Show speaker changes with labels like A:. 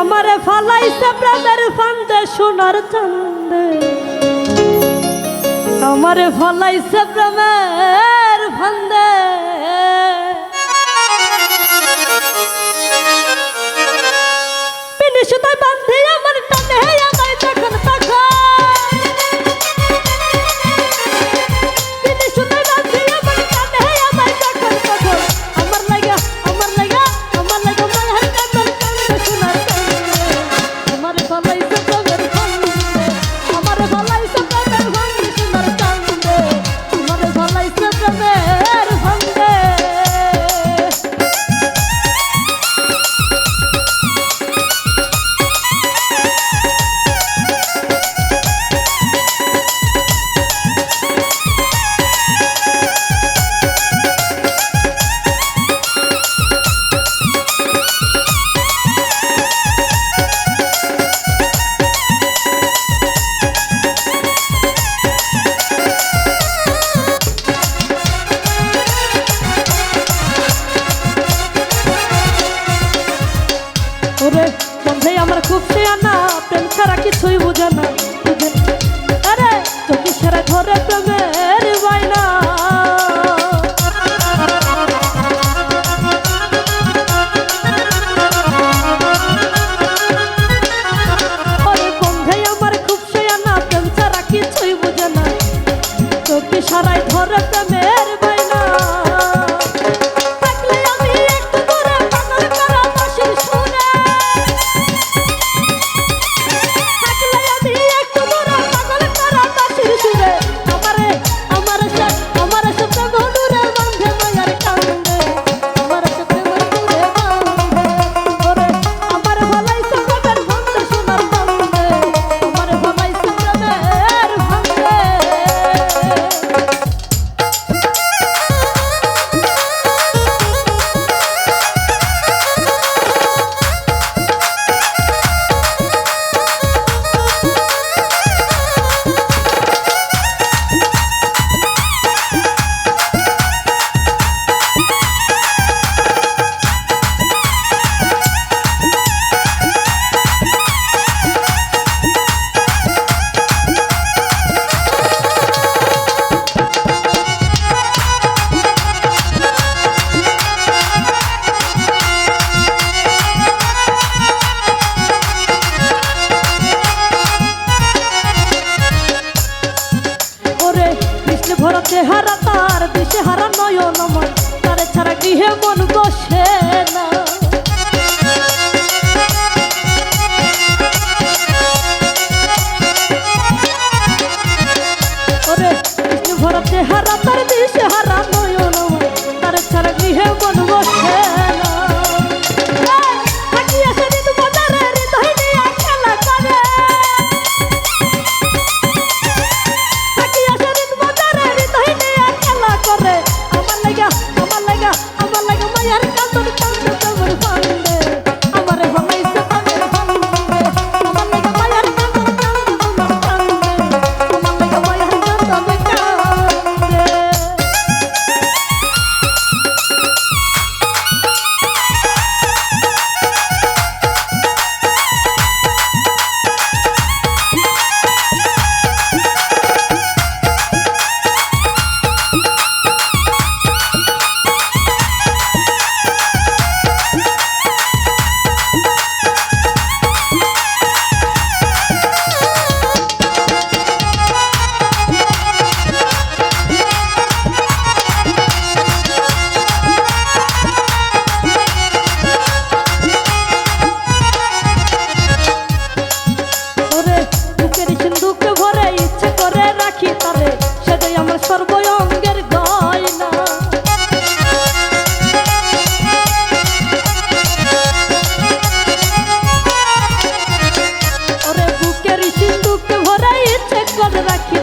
A: আমারে ফালাইছে প্রাণের ফান্দে সোনার চান্দে। আমারে ফালাইছে প্রেমের ওরে তুমি বেঘর চেহারা তার দিশে হারা নয়নময়। তার ছাড়া গৃহে মন বসে না। love the back